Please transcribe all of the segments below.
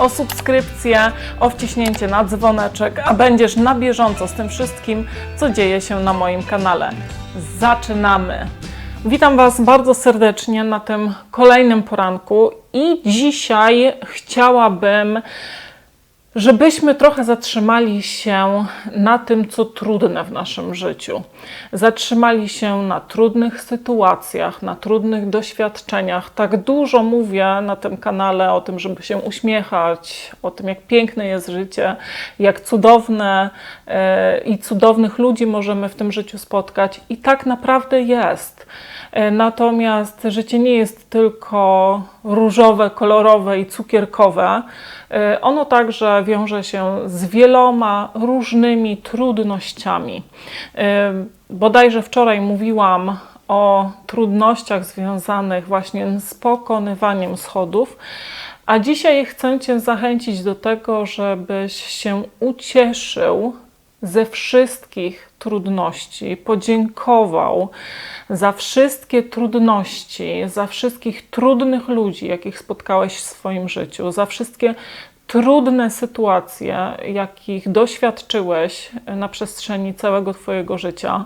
o subskrypcję, o wciśnięcie na dzwoneczek, a będziesz na bieżąco z tym wszystkim, co dzieje się na moim kanale. Zaczynamy! Witam Was bardzo serdecznie na tym kolejnym poranku i dzisiaj chciałabym, żebyśmy trochę zatrzymali się na tym, co trudne w naszym życiu. Zatrzymali się na trudnych sytuacjach, na trudnych doświadczeniach. Tak dużo mówię na tym kanale o tym, żeby się uśmiechać, o tym, jak piękne jest życie, jak cudowne e, i cudownych ludzi możemy w tym życiu spotkać. I tak naprawdę jest. E, Natomiast życie nie jest tylko różowe, kolorowe i cukierkowe. E, Ono także wiąże się z wieloma różnymi trudnościami. E, Bodajże wczoraj mówiłam o trudnościach związanych właśnie z pokonywaniem schodów, a dzisiaj chcę Cię zachęcić do tego, żebyś się ucieszył ze wszystkich trudności, podziękował za wszystkie trudności, za wszystkich trudnych ludzi, jakich spotkałeś w swoim życiu, za wszystkie trudne sytuacje, jakich doświadczyłeś na przestrzeni całego Twojego życia.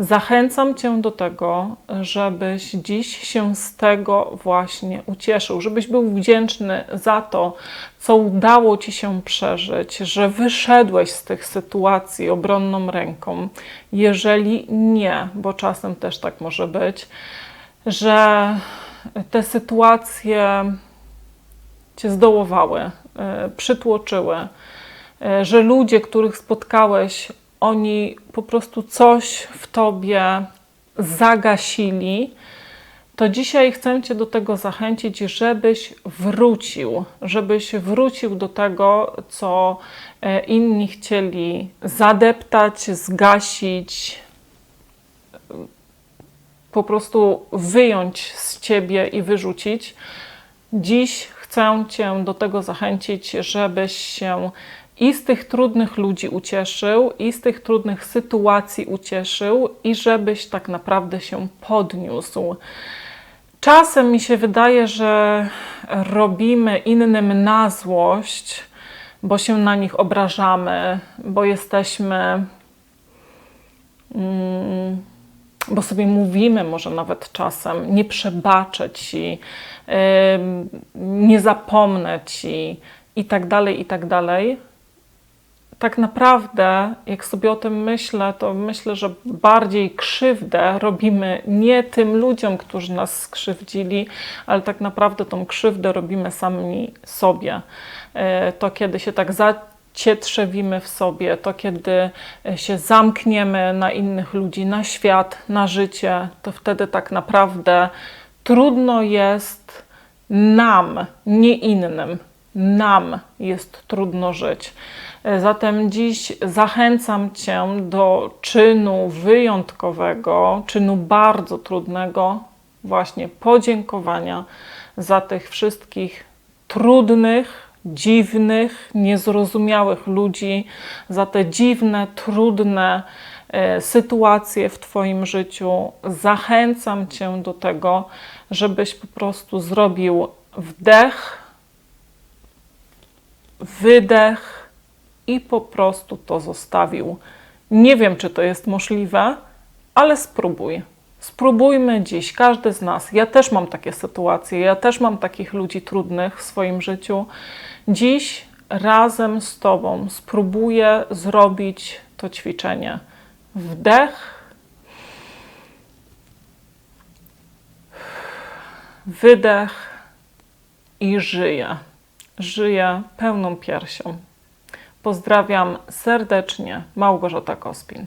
Zachęcam Cię do tego, żebyś dziś się z tego właśnie ucieszył, żebyś był wdzięczny za to, co udało Ci się przeżyć, że wyszedłeś z tych sytuacji obronną ręką. Jeżeli nie, bo czasem też tak może być, że te sytuacje Cię zdołowały, e, przytłoczyły, e, że ludzie, których spotkałeś, oni po prostu coś w tobie zagasili, to dzisiaj chcę Cię do tego zachęcić, żebyś wrócił, żebyś wrócił do tego, co e, inni chcieli zadeptać, zgasić, po prostu wyjąć z Ciebie i wyrzucić. Dziś chcę Cię do tego zachęcić, żebyś się i z tych trudnych ludzi ucieszył, i z tych trudnych sytuacji ucieszył, i żebyś tak naprawdę się podniósł. Czasem mi się wydaje, że robimy innym na złość, bo się na nich obrażamy, bo jesteśmy. Mm, bo sobie mówimy może nawet czasem, nie przebaczę ci, ym, nie zapomnę ci i tak dalej, i tak dalej. Tak naprawdę, jak sobie o tym myślę, to myślę, że bardziej krzywdę robimy nie tym ludziom, którzy nas skrzywdzili, ale tak naprawdę tą krzywdę robimy sami sobie. Yy, To kiedy się tak za cietrzewimy w sobie, to kiedy się zamkniemy na innych ludzi, na świat, na życie, to wtedy tak naprawdę trudno jest nam, nie innym, nam jest trudno żyć. Zatem dziś zachęcam Cię do czynu wyjątkowego, czynu bardzo trudnego, właśnie podziękowania za tych wszystkich trudnych, dziwnych, niezrozumiałych ludzi, za te dziwne, trudne e, sytuacje w Twoim życiu. Zachęcam Cię do tego, żebyś po prostu zrobił wdech, wydech i po prostu to zostawił. Nie wiem, czy to jest możliwe, ale spróbuj. Spróbujmy dziś, każdy z nas. Ja też mam takie sytuacje, ja też mam takich ludzi trudnych w swoim życiu. Dziś razem z Tobą spróbuję zrobić to ćwiczenie. Wdech, wydech i żyję. Żyję pełną piersią. Pozdrawiam serdecznie, Małgorzata Kospin.